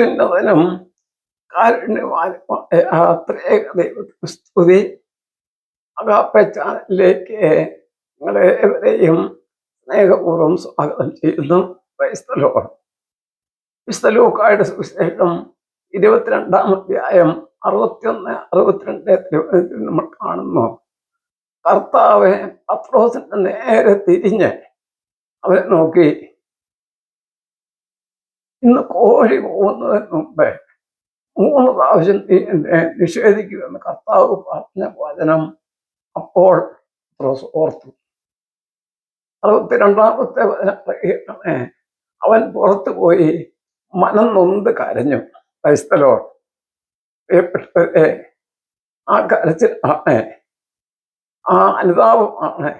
അത്യുന്നതനും കാരുണ്യവാനുമായ സ്തുതി. നിങ്ങളെ ഏവരെയും സ്നേഹപൂർവം സ്വാഗതം ചെയ്യുന്നു. ക്രൈസ്തലോ ക്രിസ്തലൂക്കായുടെ സുവിശേഷം ഇരുപത്തിരണ്ടാം അധ്യായം അറുപത്തിയൊന്ന് അറുപത്തിരണ്ട് തിരുവനന്തപുരത്തിൽ നമ്മൾ കാണുന്നു. കർത്താവ് പത്രോസിന്റെ നേരെ തിരിഞ്ഞ് അവരെ നോക്കി. ഇന്ന് കോഴി പോകുന്നതിന് മുമ്പേ മൂന്ന് പ്രാവശ്യം നിഷേധിക്കുമെന്ന് കർത്താവ് പറഞ്ഞ വചനം അപ്പോൾ ഓർത്തു. അറുപത്തിരണ്ടാമത്തെ വചനം പറയുകയാണ് അവൻ പുറത്തു പോയി മനം നൊന്ത് കരഞ്ഞു. ക്രൈസ്തലോ പ്രിയപ്പെട്ടവരെ ആ കരച്ചിലാണ് ആ അനുതാപമാണ്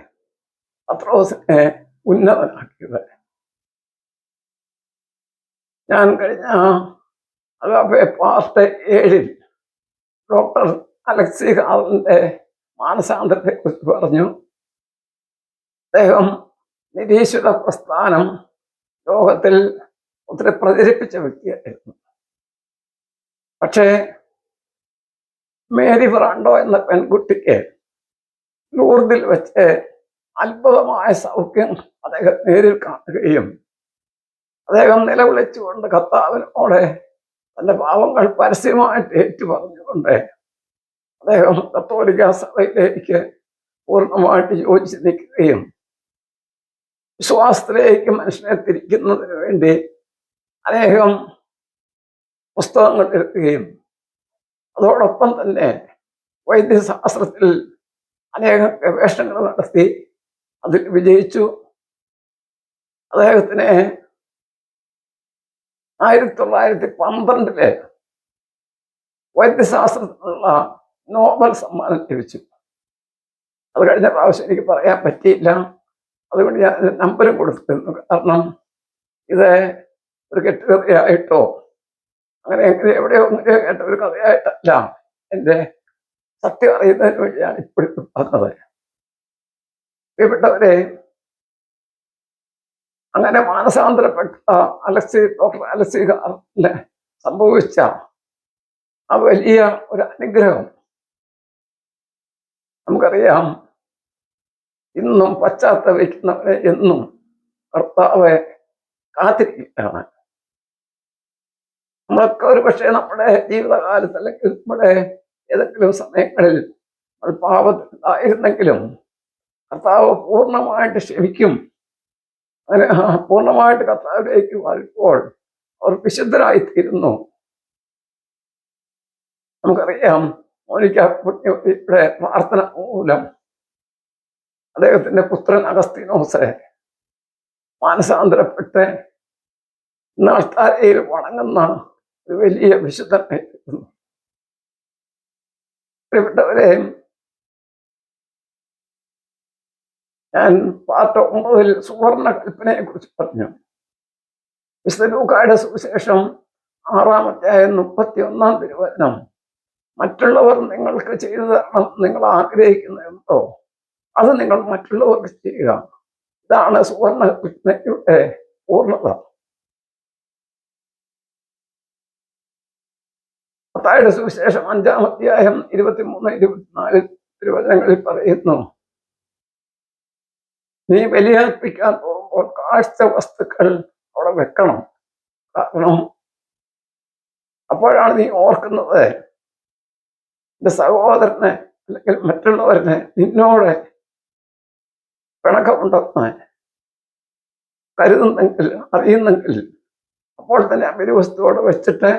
പത്രോസിനെ ഉന്നതനാക്കിയത്. ഞാൻ കഴിഞ്ഞ പാർട്ട് ഏഴിൽ ഡോക്ടർ അലക്സി ഹാളിന്റെ മാനസാന്തരത്തെക്കുറിച്ച് പറഞ്ഞു. അദ്ദേഹം നിരീശ്വര പ്രസ്ഥാനം ലോകത്തിൽ ഒത്തിരി പ്രചരിപ്പിച്ച വ്യക്തിയായിരുന്നു. പക്ഷേ മേരി ഫ്രാണ്ടോ എന്ന പെൺകുട്ടിക്ക് ലൂർദിൽ വെച്ച് അത്ഭുതമായ സൗഖ്യം അദ്ദേഹം നേരിൽ കാണുകയും അദ്ദേഹം നിലവിളിച്ചുകൊണ്ട് കർത്താവിനോടെ തന്റെ പാവങ്ങൾ പരസ്യമായിട്ട് ഏറ്റു പറഞ്ഞുകൊണ്ട് അദ്ദേഹം കത്തോലിക്ക സഭയിലേക്ക് പൂർണമായിട്ട് യോജിച്ച് നിൽക്കുകയും വിശ്വാസത്തിലേക്ക് മനുഷ്യനെ തിരിക്കുന്നതിന് വേണ്ടി അദ്ദേഹം പുസ്തകങ്ങൾ എഴുതുകയും അതോടൊപ്പം തന്നെ വൈദ്യശാസ്ത്രത്തിൽ അനേകം ഗവേഷണങ്ങൾ നടത്തി അതിൽ വിജയിച്ചു. അദ്ദേഹത്തിന് ആയിരത്തി തൊള്ളായിരത്തി പന്ത്രണ്ടിൽ വൈദ്യശാസ്ത്രത്തിനുള്ള നോബൽ സമ്മാനം ലഭിച്ചു. അത് കഴിഞ്ഞ പ്രാവശ്യം എനിക്ക് പറയാൻ പറ്റിയില്ല. അതുകൊണ്ട് ഞാൻ നമ്പരും കൊടുത്തിരുന്നു. കാരണം ഇത് ഒരു കെട്ടുകഥയായിട്ടോ അങ്ങനെ എങ്ങനെ എവിടെയോ ഒന്നിനെയോ കേട്ട ഒരു കഥയായിട്ടല്ല എന്റെ സത്യം അറിയുന്നതിന് വേണ്ടിയാണ് ഇപ്പോഴും പറഞ്ഞത്. പ്രിയപ്പെട്ടവരെ അങ്ങനെ മാനസാന്തരപ്പെട്ട അലക്സി ഡോക്ടർ അലക്സി ഹാറിന് സംഭവിച്ച ആ വലിയ ഒരു അനുഗ്രഹം. നമുക്കറിയാം ഇന്നും പശ്ചാത്തപിക്കുന്നവരെ എന്നും കർത്താവെ കാത്തിരിക്കുകയാണ്. നമ്മളൊക്കെ ഒരു പക്ഷേ നമ്മുടെ ജീവിതകാലത്ത് അല്ലെങ്കിൽ നമ്മുടെ ഏതെങ്കിലും സമയങ്ങളിൽ നമ്മൾ പാപത്തിലായിരുന്നെങ്കിലും കർത്താവ് പൂർണമായിട്ട് ക്ഷമിക്കും. പൂർണമായിട്ട് കർത്താവിലേക്ക് വരുമ്പോൾ അവർ വിശുദ്ധരായിത്തീരുന്നു. നമുക്കറിയാം മോനിക്ക പുണ്യയുടെ പ്രാർത്ഥന മൂലം അദ്ദേഹത്തിന്റെ പുത്രൻ അഗസ്തീനോസ് മാനസാന്തരപ്പെട്ട് നാൾത്താരയിൽ വണങ്ങുന്ന ഒരു വലിയ വിശുദ്ധനായിരുന്നു പ്രിയപ്പെട്ടവരെ ഞാൻ പാർട്ട് ഒമ്പതിൽ സുവർണ കൽപ്പനയെ കുറിച്ച് പറഞ്ഞു. വിശുദ്ധലൂക്കായുടെ സുവിശേഷം ആറാമധ്യായം മുപ്പത്തി ഒന്നാം തിരുവചനം. മറ്റുള്ളവർ നിങ്ങൾക്ക് ചെയ്തു തരണം നിങ്ങൾ ആഗ്രഹിക്കുന്ന എന്തോ അത് നിങ്ങൾ മറ്റുള്ളവർക്ക് ചെയ്യുക. ഇതാണ് സുവർണ കൽപ്പനയുടെ പൂർണത. മത്തായുടെ സുവിശേഷം അഞ്ചാം അധ്യായം ഇരുപത്തിമൂന്ന് ഇരുപത്തിനാല് തിരുവചനങ്ങളിൽ പറയുന്നു നീ ബലിയർപ്പിക്കാൻ പോകുമ്പോൾ കാഴ്ച വസ്തുക്കൾ അവിടെ വെക്കണം. കാരണം അപ്പോഴാണ് നീ ഓർക്കുന്നത് എന്റെ സഹോദരനെ അല്ലെങ്കിൽ മറ്റുള്ളവരനെ നിന്നോട് പിണക്കമുണ്ടെന്ന് കരുതുന്നെങ്കിൽ അറിയുന്നെങ്കിൽ അപ്പോൾ തന്നെ ആ ബലിവസ്തുവോടെ വെച്ചിട്ട്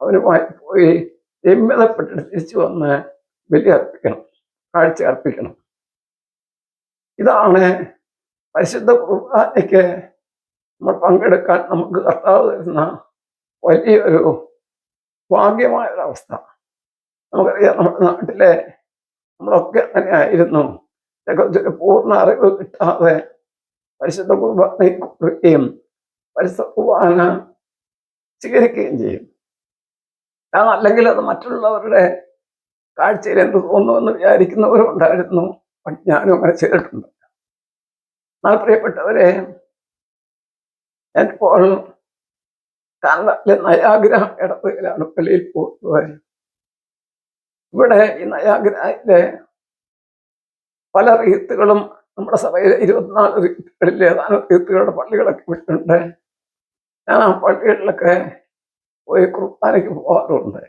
അവനുമായി പോയി രമ്യതപ്പെട്ടിട്ട് തിരിച്ചു വന്ന് ബലി അർപ്പിക്കണം കാഴ്ച അർപ്പിക്കണം. ഇതാണ് പരിശുദ്ധ കുർബാനയ്ക്ക് നമ്മൾ പങ്കെടുക്കാൻ നമുക്ക് കർത്താവ് തരുന്ന വലിയൊരു ഭാഗ്യമായ ഒരവസ്ഥ നമുക്കറിയാം നമ്മുടെ നാട്ടിലെ നമ്മളൊക്കെ അങ്ങനെയായിരുന്നു. ഇതിനെക്കുറിച്ചൊരു പൂർണ അറിവ് കിട്ടാതെ പരിശുദ്ധ കുർബാനയെ കൊടുക്കുകയും പരിശുദ്ധ കുർബാന സ്വീകരിക്കുകയും ചെയ്യും. അല്ലെങ്കിൽ അത് മറ്റുള്ളവരുടെ കാഴ്ചയിൽ എന്ത് തോന്നുമെന്ന് വിചാരിക്കുന്നവരും ഉണ്ടായിരുന്നു ഞാനും അങ്ങനെ ചെയ്തിട്ടുണ്ട്. എന്നാൽ പ്രിയപ്പെട്ടവരെ ഞാനിപ്പോൾ കാനഡയിലെ നയാഗ്ര ഇടപെടലാണ് പള്ളിയിൽ പോകുന്നത്. ഇവിടെ ഈ നയാഗ്രയിലെ പല റീത്തുകളും നമ്മുടെ സഭയിലെ ഇരുപത്തിനാല് റീത്തുകളിൽ ഏതാനും റീത്തുകളുടെ പള്ളികളൊക്കെ വിട്ടുണ്ട് ഞാൻ ആ പള്ളികളിലൊക്കെ പോയി കുർബാനയ്ക്ക് പോകാറുണ്ട്.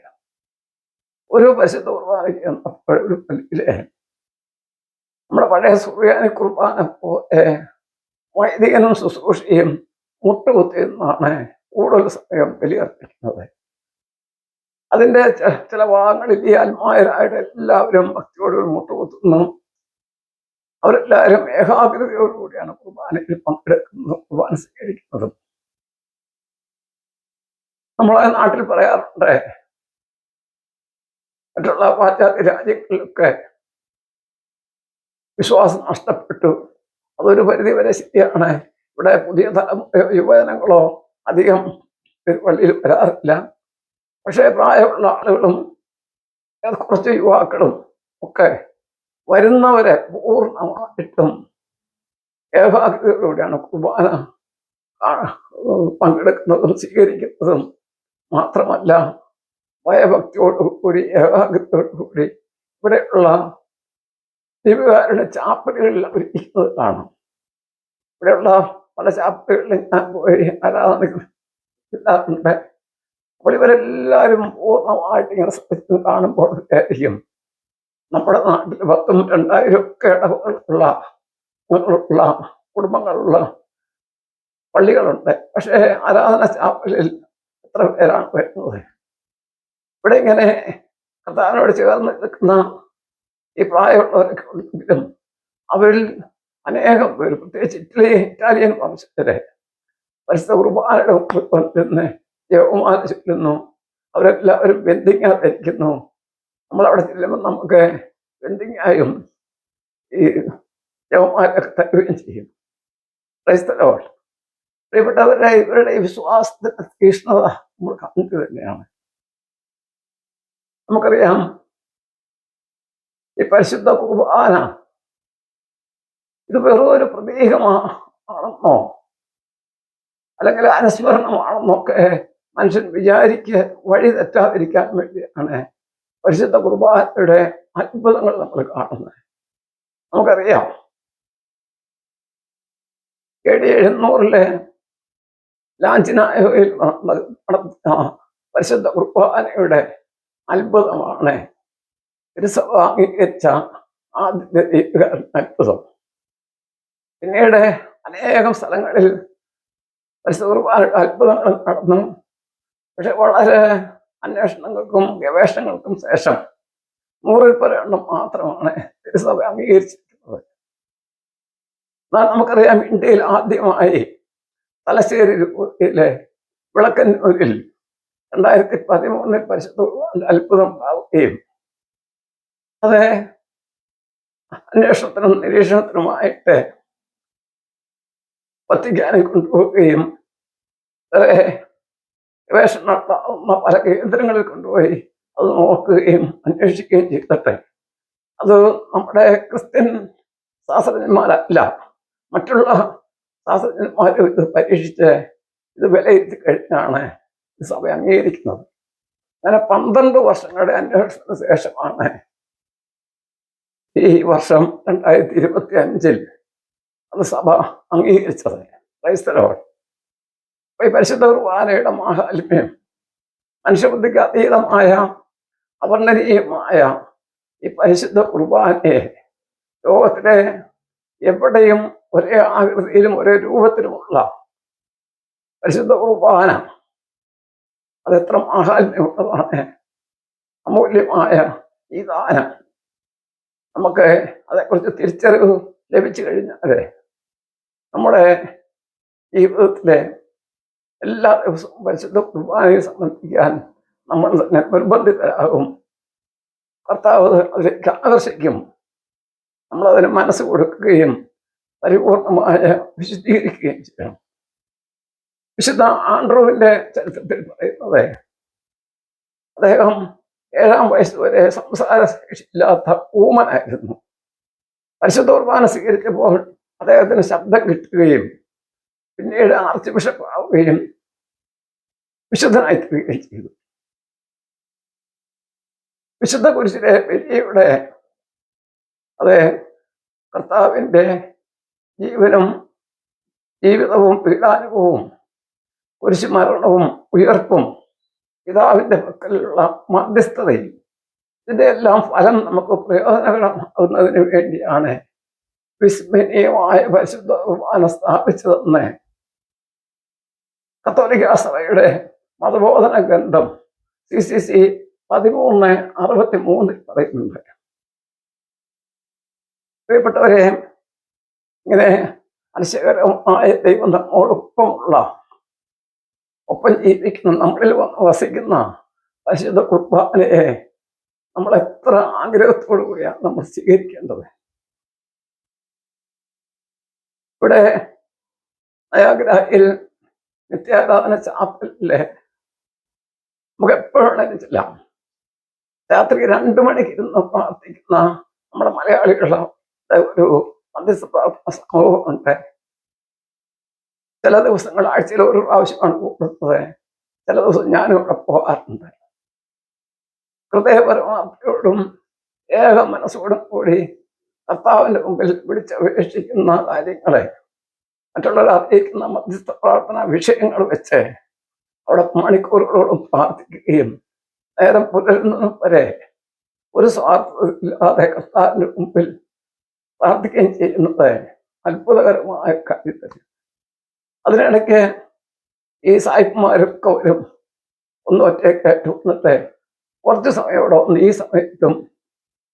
ഒരു പശു കുർബാനയ്ക്ക് ചെന്നപ്പോൾ ഒരു പള്ളിയിലെ നമ്മുടെ പഴയ സുറിയാനി കുർബാന പോലെ വൈദികനും ശുശ്രൂഷയും മുട്ടുകുത്തി എന്നാണ് കൂടുതൽ സമയം ബലിയർപ്പിക്കുന്നത്. അതിന്റെ ചില ഭാഗങ്ങളിൽ ഈ ആത്മായരായിട്ട് എല്ലാവരും ഭക്തിയോട് മുട്ടുകുത്തുന്നു. അവരെല്ലാവരും ഏകാഗ്രതയോടുകൂടിയാണ് കുർബാനയിൽ പങ്കെടുക്കുന്നത് കുർബാന സ്വീകരിക്കുന്നതും. നമ്മളെ നാട്ടിൽ പറയാറുണ്ട് മറ്റുള്ള പാശ്ചാത്യ രാജ്യങ്ങളിലൊക്കെ വിശ്വാസം നഷ്ടപ്പെട്ടു. അതൊരു പരിധി വരെ ശരിയാണ് ഇവിടെ പുതിയ തലമുറയോ യുവജനങ്ങളോ അധികം പള്ളിയിൽ വരാറില്ല. പക്ഷേ പ്രായമുള്ള ആളുകളും കുറച്ച് യുവാക്കളും ഒക്കെ വരുന്നവരെ പൂർണമായിട്ടും ഏകാഗ്രതയോടെയാണ് കുർബാന പങ്കെടുക്കുന്നതും സ്വീകരിക്കുന്നതും മാത്രമല്ല ഭയഭക്തിയോടുകൂടി ഏകാഗ്രതയോടുകൂടി ഇവിടെയുള്ള ദിവ്യകാരുടെ ചാപ്പലുകളിൽ അവർ ഇരിക്കുന്നത് കാണാം. ഇവിടെയുള്ള പല ചാപ്പലുകളിലും ഞാൻ പോയി ആരാധനകൾ ഇല്ലാറുണ്ട് അപ്പോൾ ഇവരെല്ലാവരും പൂർണമായിട്ട് ഇങ്ങനെ ശ്രദ്ധിച്ച് കാണുമ്പോൾ ആയിരിക്കും നമ്മുടെ നാട്ടിൽ പത്തും രണ്ടായിരം ഒക്കെ ഇടവുകളുള്ള ഉള്ള കുടുംബങ്ങളുള്ള പള്ളികളുണ്ട്. പക്ഷേ ആരാധന ചാപ്പലിൽ എത്ര പേരാണ് വരുന്നത്? ഇവിടെ ഇങ്ങനെ കർത്താവിനോട് ചേർന്ന് നിൽക്കുന്ന ഈ പ്രായമുള്ളവരൊക്കെ അവരിൽ അനേകം പേര് പ്രത്യേകിച്ച് ഇറ്റലി ഇറ്റാലിയൻ വംശജരെ പരിശുദ്ധ കുർബാനയുടെ വന്നിരുന്ന് യവമാല ചൊല്ലുന്നു. അവരെല്ലാവരും ബെന്തിങ്ങ ധരിക്കുന്നു നമ്മളവിടെ ചെല്ലുമ്പോൾ നമുക്ക് ബന്ധിങ്ങായും ഈ യവമാലൊക്കെ തരുകയും ചെയ്യും. ക്രൈസ്തലോ പ്രിയപ്പെട്ടവരുടെ ഇവരുടെ വിശ്വാസത്തിന്റെ തീഷ്ണത നമ്മൾ കണ്ടു തന്നെയാണ്. നമുക്കറിയാം ഈ പരിശുദ്ധ കുർബാന ഇത് വെറും പ്രതീകമാണെന്നോ അല്ലെങ്കിൽ അനുസ്മരണമാണെന്നോ ഒക്കെ മനുഷ്യൻ വിചാരിക്ക് വഴി തെറ്റാതിരിക്കാൻ വേണ്ടിയാണ് പരിശുദ്ധ കുർബാനയുടെ അത്ഭുതങ്ങൾ നമ്മൾ കാണുന്നത്. നമുക്കറിയാം. എ ഡി എഴുന്നൂറിലെ നടന്ന പരിശുദ്ധ കുർബാനയുടെ അത്ഭുതമാണ് അംഗീകരിച്ച ആദ്യത്തെ അത്ഭുതം പിന്നീട് അനേകം സ്ഥലങ്ങളിൽ അത്ഭുതങ്ങൾ നടന്നു. പക്ഷെ വളരെ അന്വേഷണങ്ങൾക്കും ഗവേഷണങ്ങൾക്കും ശേഷം നൂറിൽ പരെണ്ണം മാത്രമാണ് തിരുസഭ അംഗീകരിച്ചിട്ടുള്ളത്. എന്നാൽ നമുക്കറിയാം ഇന്ത്യയിൽ ആദ്യമായി തലശ്ശേരി രൂപയിലെ വിളക്കന്നൂരിൽ രണ്ടായിരത്തി പതിമൂന്നിൽ പരിശുദ്ധ അത്ഭുതം ഉണ്ടാവുകയും അത്. അന്വേഷണത്തിനും നിരീക്ഷണത്തിനുമായിട്ട് വത്തിക്കാനെ കൊണ്ടുപോവുകയും അത്. ഗവേഷണം നടത്താവുന്ന പല കേന്ദ്രങ്ങളിൽ കൊണ്ടുപോയി അത് നോക്കുകയും അന്വേഷിക്കുകയും ചെയ്തിട്ട് അത് നമ്മുടെ ക്രിസ്ത്യൻ ശാസ്ത്രജ്ഞന്മാരല്ല മറ്റുള്ള ശാസ്ത്രജ്ഞന്മാരും ഇത് പരീക്ഷിച്ച് ഇത് വിലയിരുത്തി കഴിഞ്ഞാണ് ഈ സഭ അംഗീകരിക്കുന്നത്. അങ്ങനെ പന്ത്രണ്ട് വർഷങ്ങളുടെ അന്വേഷണത്തിന് ശേഷമാണ് ഈ വർഷം രണ്ടായിരത്തി ഇരുപത്തി അഞ്ചിൽ അത് സഭ അംഗീകരിച്ചത്. ക്രൈസ്തലോട് ഈ പരിശുദ്ധ കുർബാനയുടെ മാഹാത്മ്യം മനുഷ്യബുദ്ധിക്ക് അതീതമായ അവർണനീയമായ ഈ പരിശുദ്ധ കുർബാനയെ ലോകത്തിലെ എവിടെയും ഒരേ ആകൃതിയിലും ഒരേ രൂപത്തിലുമുള്ള പരിശുദ്ധ കുർബാന അതെത്ര മാഹാത്മ്യമുള്ളതാണ്. അമൂല്യമായ ഈ ദാനം നമുക്ക് അതേക്കുറിച്ച് തിരിച്ചറിവ് ലഭിച്ചു കഴിഞ്ഞാൽ നമ്മുടെ ജീവിതത്തിലെ എല്ലാ ദിവസവും പരിശുദ്ധ കുർബാനയെ സംബന്ധിക്കാൻ നമ്മൾ തന്നെ നിർബന്ധിതരാകും. കർത്താവ് അതിലേക്ക് ആകർഷിക്കും. നമ്മളതിന് മനസ്സ് കൊടുക്കുകയും പരിപൂർണമായ വിശുദ്ധീകരിക്കുകയും ചെയ്യണം. വിശുദ്ധ ആൻഡ്രോവിന്റെ ചരിത്രത്തിൽ പറയുന്നത് അദ്ദേഹം ഏഴാം വയസ്സ് വരെ സംസാര ശേഷിയില്ലാത്ത ഊമനായിരുന്നു. പരിശുദ്ധ കുർബാന സ്വീകരിച്ചപ്പോൾ അദ്ദേഹത്തിന് ശബ്ദം കിട്ടുകയും പിന്നീട് ആർച്ച് ബിഷപ്പ് ആവുകയും വിശുദ്ധനായി തീരുകയും ചെയ്തു. വിശുദ്ധ കുരിശിലെ വലിയയുടെ അത് കർത്താവിന്റെ ജീവനും ജീവിതവും പീഡാനുഭവവും കുരിശ് മരണവും ഉയർപ്പും പിതാവിന്റെ പക്കലുള്ള മധ്യസ്ഥതയും ഇതിന്റെ എല്ലാം ഫലം നമുക്ക് പ്രയോജനകരമാകുന്നതിന് വേണ്ടിയാണ് വിസ്മരണീയമായ പരിശുദ്ധ കുർബാന സ്ഥാപിച്ചതെന്ന് കത്തോലിക്ക സഭയുടെ മതബോധന ഗ്രന്ഥം സി സി സി പതിമൂന്ന് അറുപത്തി മൂന്നിൽ പറയുന്നുണ്ട്. പ്രിയപ്പെട്ടവരെ ഇങ്ങനെ അതിശയകരമായ ദൈവം നമ്മോടൊപ്പമുള്ള ഒപ്പം ജീവിക്കുന്ന നമ്മളിൽ വന്ന് വസിക്കുന്ന പരിശുദ്ധ കുർബാനയെ നമ്മൾ എത്ര ആഗ്രഹത്തോടു കൂടിയാണ് നമ്മൾ സ്വീകരിക്കേണ്ടത്? ഇവിടെ നയാഗ്രഹയിൽ നിത്യാരാധന ചാപ്പലിലെ നമുക്ക് എപ്പോഴും ചെല്ലാം രാത്രി രണ്ടു മണിക്ക് ഇരുന്ന് പ്രാർത്ഥിക്കുന്ന നമ്മുടെ മലയാളികളുടെ ഒരു പ്രാർത്ഥന സംഭവമുണ്ട് ചില ദിവസങ്ങൾ ആഴ്ചയിൽ ഒരു പ്രാവശ്യമാണ് കൂടുന്നത് ചില ദിവസം ഞാനും ഇവിടെ പോകാറുണ്ട്. ഹൃദയപരമാർത്ഥയോടും ഏക മനസ്സോടും കൂടി കർത്താവിന്റെ മുമ്പിൽ വിളിച്ചപേക്ഷിക്കുന്ന കാര്യങ്ങളെ മറ്റുള്ളവർ അറിയിക്കുന്ന മധ്യസ്ഥ പ്രാർത്ഥന വിഷയങ്ങൾ വെച്ച് അവിടെ മണിക്കൂറുകളോടും പ്രാർത്ഥിക്കുകയും നേരം പുലരുന്നതും വരെ ഒരു സ്വാർത്ഥമില്ലാതെ കർത്താവിന്റെ മുമ്പിൽ പ്രാർത്ഥിക്കുകയും ചെയ്യുന്നത് അത്ഭുതകരമായ കാര്യത്തിൽ അതിനിടയ്ക്ക് ഈ സായിപ്പുമാരും വരും ഒന്ന് ഒറ്റയ്ക്കായിട്ട് വന്നിട്ട് കുറച്ച് സമയം അവിടെ വന്ന് ഈ സമയത്തും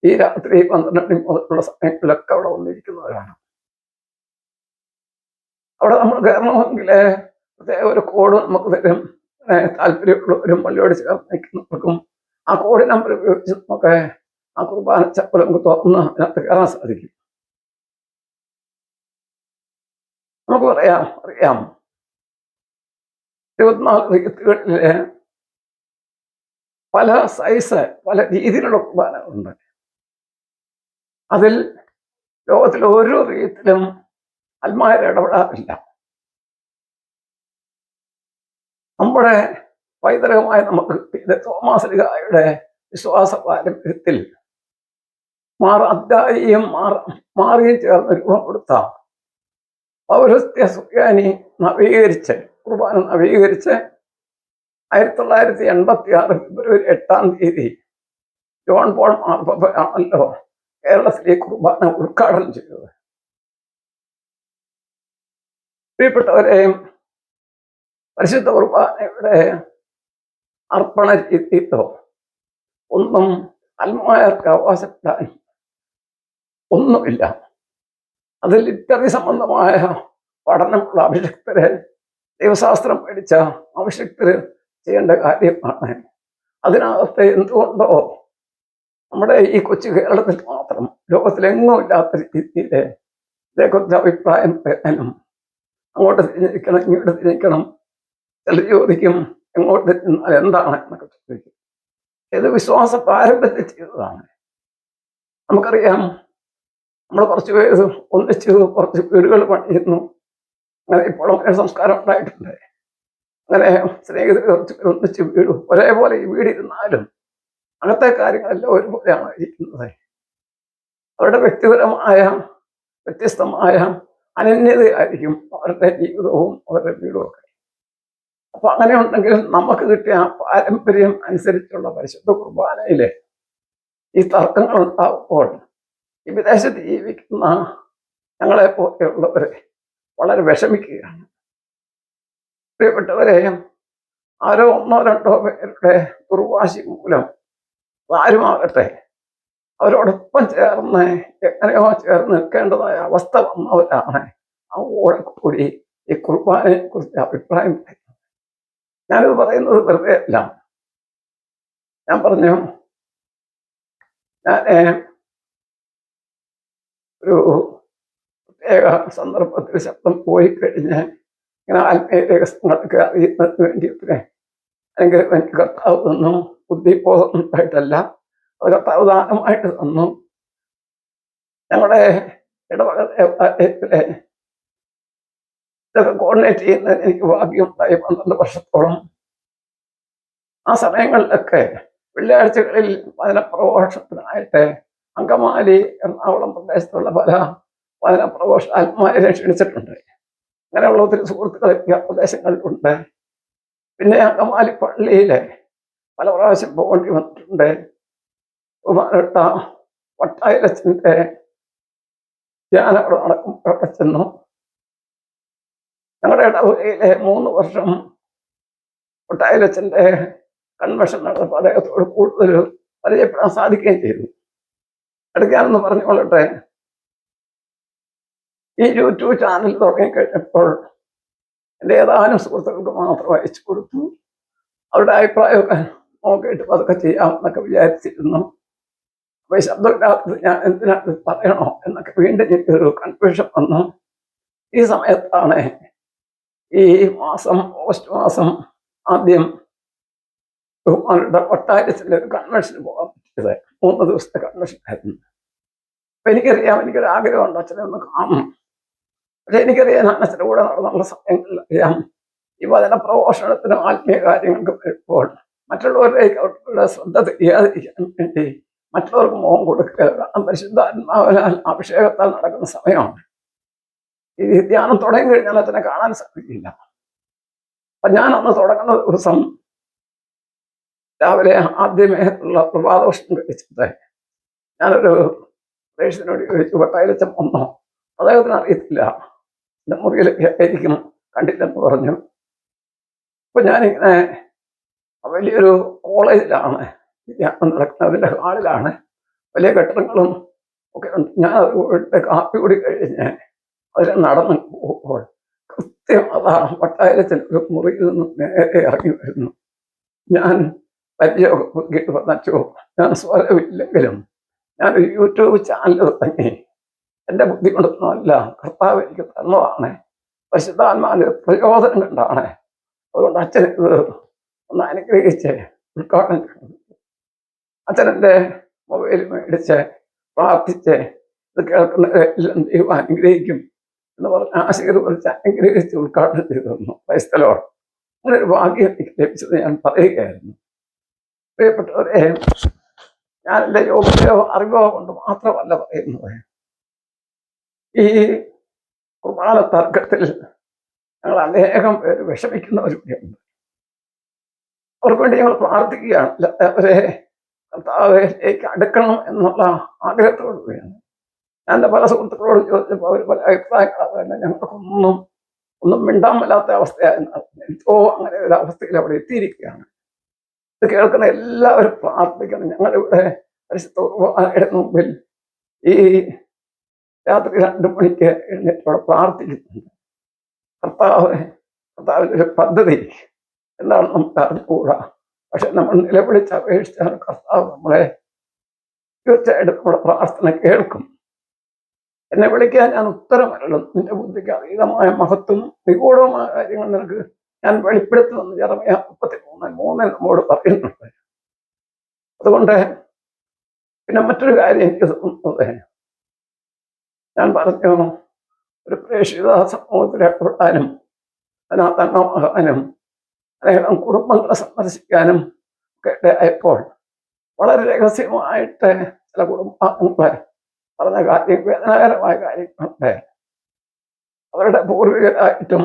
ഈ രാത്രി പന്ത്രണ്ട് മുതലുള്ള സമയങ്ങളിലൊക്കെ അവിടെ വന്നിരിക്കുന്നവരാണ്. അവിടെ നമ്മൾ കയറണമെങ്കിൽ പ്രത്യേക ഒരു കോഡ് നമുക്ക് തരും. താല്പര്യമുള്ളവരും പള്ളിയോട് ചേർന്ന് നിൽക്കുന്നവർക്കും ആ കോഡ് നമ്പർ ഉപയോഗിച്ച് നമുക്ക് ആ കുർബാന ചപ്പൽ നമുക്ക് തുറന്ന് അതിനകത്ത് കയറാൻ സാധിക്കും. നമുക്ക് പറയാം അറിയാം. ഇരുപത്തിനാല് വികത്തുകളിലെ പല സൈസ് പല രീതിയിലുള്ള കുർബാനകളുണ്ട്. അതിൽ ലോകത്തിലെ ഓരോ റീത്തിലും അൽമാർ ഇടപെടാറില്ല. നമ്മുടെ പൈതൃകമായി നമുക്ക് കിട്ടിയത് തോമാസലികായുടെ വിശ്വാസ പാരമ്പര്യത്തിൽ മാറ അധ്യായിയും മാറ മാറിയും ചേർന്ന് രൂപം കൊടുത്ത പൗരസ്ത്യ സുഖ്യാനി നവീകരിച്ച് കുർബാന നവീകരിച്ച് ആയിരത്തി തൊള്ളായിരത്തി എൺപത്തി ആറ് ഫെബ്രുവരി എട്ടാം തീയതി ജോൺ പോൾ ആണല്ലോ കേരളത്തിലെ കുർബാന ഉദ്ഘാടനം ചെയ്തത്. പ്രിയപ്പെട്ടവരെ പരിശുദ്ധ കുർബാനയുടെ അർപ്പണ രീതിയിലോ ഒന്നും അൽമായർക്ക് അവകാശപ്പെടാൻ ഒന്നുമില്ല. അത് ലിറ്ററി സംബന്ധമായ പഠനമുള്ള അഭിഷക്തര് ദൈവശാസ്ത്രം പഠിച്ച അഭിഷക്തര് ചെയ്യേണ്ട കാര്യമാണ്. അതിനകത്ത് എന്തുകൊണ്ടോ നമ്മുടെ ഈ കൊച്ചു കേരളത്തിൽ മാത്രം ലോകത്തിലെങ്ങും ഇല്ലാത്ത രീതിയിൽ ഇതേക്കുറിച്ച് അഭിപ്രായം പറയാനും അങ്ങോട്ട് തിരിഞ്ഞിരിക്കണം ഇങ്ങോട്ട് തിരിഞ്ഞിരിക്കണം ചിലർ ചോദിക്കും എങ്ങോട്ട് തിരിഞ്ഞാൽ എന്താണ് എന്നൊക്കെ ചോദിക്കും. ഇത് വിശ്വാസ പാരമ്പര്യത്തിൽ ചെയ്തതാണ്. നമുക്കറിയാം നമ്മൾ കുറച്ച് പേര് ഒന്നിച്ച് കുറച്ച് വീടുകൾ പണിയുന്നു അങ്ങനെ ഇപ്പോൾ അങ്ങനെ സംസ്കാരം ഉണ്ടായിട്ടുണ്ട്. അങ്ങനെ സ്നേഹിതരെ ഒന്നിച്ച് വീടും. ഒരേപോലെ ഈ വീടിരുന്നാലും അങ്ങനത്തെ കാര്യങ്ങളെല്ലാം ഒരുപോലെയാണ് ഇരിക്കുന്നത്. അവരുടെ വ്യക്തിപരമായ വ്യത്യസ്തമായ അനന്യതയായിരിക്കും അവരുടെ ജീവിതവും അവരുടെ വീടും ഒക്കെ. അപ്പൊ അങ്ങനെ ഉണ്ടെങ്കിൽ നമുക്ക് കിട്ടിയ ആ പാരമ്പര്യം അനുസരിച്ചുള്ള പരിശുദ്ധ കുർബാനയിലെ ഈ തർക്കങ്ങൾ ഉണ്ടാകുമ്പോൾ ഈ വിദേശത്ത് ജീവിക്കുന്ന ഞങ്ങളെ പോലെയുള്ളവരെ വളരെ വിഷമിക്കുകയാണ്. പ്രിയപ്പെട്ടവരെ ആരോ ഒന്നോ രണ്ടോ പേരുടെ ദുർവാശി മൂലം ആരുമാകട്ടെ അവരോടൊപ്പം ചേർന്ന് എങ്ങനെയോ ചേർന്ന് നിൽക്കേണ്ടതായ അവസ്ഥ വന്നവരാണ് കൂടെ കൂടി ഈ കുർബാനയെ കുറിച്ച് അഭിപ്രായം പറയുന്നത്. ഞാനിത് പറയുന്നത് വെറുതെ അല്ല. ഞാൻ പറഞ്ഞു ഞാൻ ഒരു പ്രത്യേക സന്ദർഭത്തിൽ ശബ്ദം പോയി കഴിഞ്ഞ് ഇങ്ങനെ ആത്മീയ രഹസ്യങ്ങളൊക്കെ അറിയുന്നതിന് വേണ്ടിയിട്ട് അല്ലെങ്കിൽ എനിക്ക് കർത്താവ് തന്നു ബുദ്ധിബോധം ഉണ്ടായിട്ടല്ല അത് കർത്താവ് ദാനമായിട്ട് തന്നു. ഞങ്ങളുടെ ഇടവക ദേവാലയത്തിലെ ഇതൊക്കെ കോർഡിനേറ്റ് ചെയ്യുന്നതിന് എനിക്ക് ഭാഗ്യമുണ്ടായി പന്ത്രണ്ട് വർഷത്തോളം. ആ സമയങ്ങളിലൊക്കെ വെള്ളിയാഴ്ചകളിൽ വചന പ്രഭാഷണത്തിനായിട്ട് അങ്കമാലി എറണാകുളം പ്രദേശത്തുള്ള പല വചനപ്രഘോഷാത്മാരെ ക്ഷണിച്ചിട്ടുണ്ട്. അങ്ങനെയുള്ള ഒത്തിരി സുഹൃത്തുക്കൾ ഈ പ്രദേശങ്ങളിലുണ്ട്. പിന്നെ അങ്കമാലി പള്ളിയിലെ പല പ്രാവശ്യം പോകേണ്ടി വന്നിട്ടുണ്ട്. ബഹുമാനപ്പെട്ട വട്ടായിരച്ചന്റെ ധ്യാനം അവിടെ നടക്കുമ്പോൾ അവിടെ ചെന്നു. ഞങ്ങളുടെ ഇടവകയിലെ മൂന്ന് വർഷം വട്ടായിരച്ചന്റെ കൺവെൻഷൻ നടന്നപ്പോൾ അദ്ദേഹത്തോട് കൂടുതൽ പരിചയപ്പെടാൻ സാധിക്കുകയും ചെയ്തു. എടുക്കാനെന്ന് പറഞ്ഞുകൊള്ളട്ടെ. ഈ യൂട്യൂബ് ചാനൽ തുടങ്ങിക്കഴിഞ്ഞപ്പോൾ എന്റെ ഏതാനും സുഹൃത്തുക്കൾക്ക് മാത്രം അയച്ചു കൊടുത്തു. അവരുടെ അഭിപ്രായമൊക്കെ നോക്കിയിട്ട് അതൊക്കെ ചെയ്യാമെന്നൊക്കെ വിചാരിച്ചിരുന്നു. അപ്പൊ ഈ ശബ്ദമില്ലാത്തത് ഞാൻ എന്തിനാണ് പറയണോ എന്നൊക്കെ വീണ്ടും എനിക്കൊരു കൺഫ്യൂഷൻ വന്നു. ഈ സമയത്താണ് ഈ മാസം ഓഗസ്റ്റ് മാസം ആദ്യം ബഹുമാനയുടെ കൊട്ടാരത്തിന്റെ ഒരു കൺവെൻഷന് പോകാൻ പറ്റിയത്. മൂന്ന് ദിവസത്തെ കൺവെൻഷൻ ആയിരുന്നു. അപ്പൊ എനിക്കറിയാം എനിക്കൊരു ആഗ്രഹമുണ്ട് അച്ഛനെ ഒന്ന് കാണണം. പക്ഷെ എനിക്കറിയാം അച്ഛന്റെ കൂടെ നടന്നുള്ള സമയങ്ങളിൽ അറിയാം ഈ വചന പ്രഘോഷണത്തിനും ആത്മീയ കാര്യങ്ങൾക്കും വരുമ്പോൾ മറ്റുള്ളവരിലേക്ക് അവരുടെ ശ്രദ്ധ തിരിയാതിരിക്കാൻ വേണ്ടി മറ്റുള്ളവർക്ക് മോഹം കൊടുക്കുക. കാരണം പരിശുദ്ധാത്മാവിനാൽ അഭിഷേകത്താൽ നടക്കുന്ന സമയമാണ്. ഈ ധ്യാനം തുടങ്ങി കഴിഞ്ഞാൽ അതിനെ കാണാൻ സാധിക്കില്ല. അപ്പൊ ഞാൻ അന്ന് തുടങ്ങുന്ന ദിവസം രാവിലെ ആദ്യമേ ഉള്ള പ്രഭാതോഷം കഴിച്ചിട്ട് ഞാനൊരു പ്രേക്ഷനോട് ചോദിച്ചു വട്ടായിരച്ചൻ വന്നോ? അദ്ദേഹത്തിന് അറിയത്തില്ല. എന്റെ മുറിയിലൊക്കെ ആയിരിക്കും കണ്ടില്ലെന്ന് പറഞ്ഞു. അപ്പൊ ഞാനിങ്ങനെ വലിയൊരു കോളേജിലാണ്. നടക്കുന്നത് അതിന്റെ ഹാളിലാണ്. വലിയ കെട്ടിടങ്ങളും ഒക്കെ ഞാൻ വീട്ടിലെ കാപ്പി കൂടി കഴിഞ്ഞ് അതിൽ നടന്ന് പോകുമ്പോൾ കൃത്യം അതാ വട്ടായിരത്തിൽ ഒരു മുറിയിൽ നിന്ന് നേരെ ഇറങ്ങി വരുന്നു. ഞാൻ പരിചയമൊക്കെ പുതുക്കിയിട്ട് പറഞ്ഞു ഞാൻ സ്വരമില്ലെങ്കിലും ഞാൻ യൂട്യൂബ് ചാനൽ തുടങ്ങി. എന്റെ ബുദ്ധി കൊണ്ടൊന്നുമല്ല കർത്താവ് എനിക്ക് തന്നതാണ്. പരിശുദ്ധാത്മാവിന് പ്രയോജനം കണ്ടാണ്. അതുകൊണ്ട് അച്ഛൻ ഇത് ഒന്ന് അനുഗ്രഹിച്ച് ഉദ്ഘാടനം അച്ഛനെന്റെ മൊബൈൽ മേടിച്ച് പ്രാർത്ഥിച്ച് ഇത് കേൾക്കുന്നവരെല്ലാം ദൈവം അനുഗ്രഹിക്കും എന്ന് പറഞ്ഞ് ആശീർവദിച്ച് അനുഗ്രഹിച്ച് ഉദ്ഘാടനം ചെയ്തു തന്നു. ക്രൈസ്തലോ അങ്ങനെ ഒരു ഭാഗ്യം എനിക്ക് ലഭിച്ചത് ഞാൻ പറയുകയായിരുന്നു. പ്രിയപ്പെട്ടവരെ ഞാൻ എന്റെ യോഗ്യതയോ അറിവോ കൊണ്ട് മാത്രമല്ല പറയുന്നത്. ഈ കുർബാന തർക്കത്തിൽ ഞങ്ങൾ അനേകം പേര് വിഷമിക്കുന്നവരുണ്ട് അവർക്ക് വേണ്ടി ഞങ്ങൾ പ്രാർത്ഥിക്കുകയാണ്. അവരെ കർത്താവിലേക്ക് അടുക്കണം എന്നുള്ള ആഗ്രഹത്തോടു കൂടിയാണ്. ഞാൻ എന്റെ പല സുഹൃത്തുക്കളോട് ചോദിച്ചപ്പോൾ അവർ പല അഭിപ്രായങ്ങളാണ് ഞങ്ങൾക്കൊന്നും ഒന്നും മിണ്ടാൻ വല്ലാത്ത അവസ്ഥയായിരുന്നു. എന്തോ അങ്ങനെ ഒരു അവസ്ഥയിൽ അവിടെ എത്തിയിരിക്കുകയാണ്. ഇത് കേൾക്കുന്ന എല്ലാവരും പ്രാർത്ഥിക്കണം. ഞങ്ങളിവിടെ പരിശുദ്ധ മുമ്പിൽ ഈ രാത്രി രണ്ട് മണിക്ക് എന്നെ അവിടെ പ്രാർത്ഥിക്കുന്നുണ്ട്. കർത്താവ് കർത്താവിന്റെ ഒരു പദ്ധതി എന്താണ് നമുക്ക് അറിഞ്ഞുകൂടാ? പക്ഷെ നമ്മൾ നിലവിളിച്ച് അപേക്ഷിച്ചാൽ കർത്താവ് നമ്മളെ തീർച്ചയായിട്ടും നമ്മുടെ പ്രാർത്ഥന കേൾക്കും. എന്നെ വിളിക്കാൻ ഞാൻ ഉത്തരമല്ലോ നിന്റെ ബുദ്ധിക്ക് അതീതമായ മഹത്വം നിഗൂഢമായ കാര്യങ്ങൾ നിനക്ക് ഞാൻ വെളിപ്പെടുത്തുമെന്ന് ചെറുമയ മുപ്പത്തി മൂന്ന് മൂന്നിൽ നമ്മോട് പറയുന്നുണ്ട്. അതുകൊണ്ട് പിന്നെ മറ്റൊരു കാര്യം എനിക്ക് തോന്നുന്നത് ഞാൻ പറഞ്ഞു ഒരു പ്രേക്ഷിത സമൂഹത്തിൽ ഇടപെടാനും അതിനകത്ത് അംഗമാകാനും അനേകം കുടുംബങ്ങളെ സന്ദർശിക്കാനും ഒക്കെ ഇടയായപ്പോൾ വളരെ രഹസ്യമായിട്ട് ചില കുടുംബാംഗങ്ങളെ പറഞ്ഞ കാര്യം വേദനാകരമായ കാര്യങ്ങളുണ്ട്. അവരുടെ പൂർവികരായിട്ടും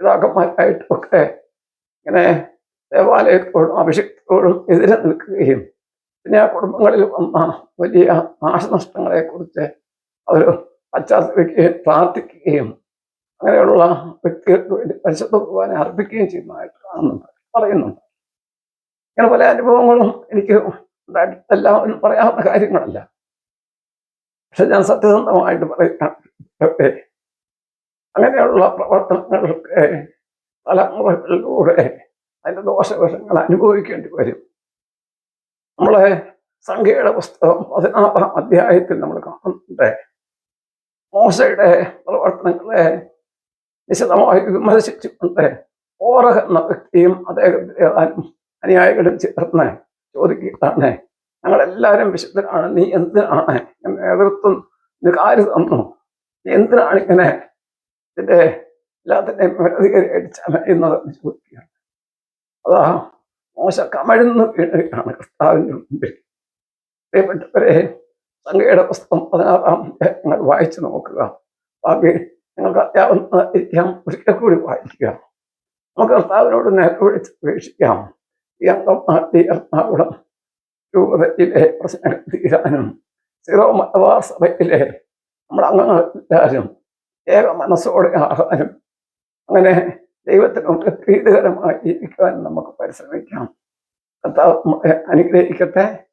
പിതാക്കന്മാരായിട്ടും ഒക്കെ ഇങ്ങനെ ദേവാലയത്തോടും അഭിഷേകത്തോടും എതിരെ നിൽക്കുകയും പിന്നെ ആ കുടുംബങ്ങളിൽ വന്ന വലിയ നാശനഷ്ടങ്ങളെക്കുറിച്ച് അവർ പശ്ചാത്തലിക്കുകയും പ്രാർത്ഥിക്കുകയും അങ്ങനെയുള്ള വ്യക്തികൾക്ക് വേണ്ടി പരിശുദ്ധ ഭഗവാനെ അർപ്പിക്കുകയും ചെയ്യുന്നതായിട്ട് കാണുന്നുണ്ട്. പറയുന്നുണ്ട്. ഇങ്ങനെ പല അനുഭവങ്ങളും എനിക്ക് എല്ലാവരും പറയാവുന്ന കാര്യങ്ങളല്ല. പക്ഷെ ഞാൻ സത്യസന്ധമായിട്ട് പറയുകയാണ് അങ്ങനെയുള്ള പ്രവർത്തനങ്ങൾക്ക് തലമുറകളിലൂടെ അതിന്റെ ദോഷവശങ്ങൾ അനുഭവിക്കേണ്ടി വരും. നമ്മളെ സംഖ്യയുടെ പുസ്തകം പതിനാറാം അധ്യായത്തിൽ നമ്മൾ കാണുന്നുണ്ട്. മോശയുടെ പ്രവർത്തനങ്ങളെ വിശദമായി വിമർശിച്ചുകൊണ്ട് ഓറഹ് എന്ന വ്യക്തിയും അദ്ദേഹത്തിന്റെ ഏതാനും അനുയായികളും ചേർന്ന് ചോദിക്കുകയാണ്. ഞങ്ങളെല്ലാവരും വിശുദ്ധരാണ്. നീ എന്തിനാണ് നേതൃത്വം നിനക്ക് ആര് തന്നു? നീ എന്തിനാണ് ഇങ്ങനെ ഇതിന്റെ എല്ലാത്തിന്റെയും ചമയുന്നതെന്ന് ചോദിക്കുകയാണ്. അതാ മോശ കമഴ്ന്ന് വീണുകയാണ് കർത്താവിന്റെ മുമ്പിൽ. പ്രിയപ്പെട്ടവരെ സംഖ്യയുടെ പുസ്തകം പതിനാറാം ഞങ്ങൾ വായിച്ചു നോക്കുക. ബാക്കി നിങ്ങൾക്ക് അത്യാവശ്യം ഒരിക്കൽ കൂടി വായിക്കുക. നമുക്ക് കർത്താവിനോട് നേരെ വിളിച്ച് അപേക്ഷിക്കാം. ഈ മാറ്റി എറണാകുളം രൂപതയിലെ പ്രശ്നങ്ങൾ തീരാനും സിറോ മലബാർ സഭയിലെ നമ്മുടെ അംഗങ്ങൾ എല്ലാവരും ഏക മനസ്സോടെ ആകാനും അങ്ങനെ ദൈവത്തിനോട് പ്രീതികരമായി ജീവിക്കുവാൻ നമുക്ക് പരിശ്രമിക്കാം. കർത്താവ് അനുഗ്രഹിക്കട്ടെ.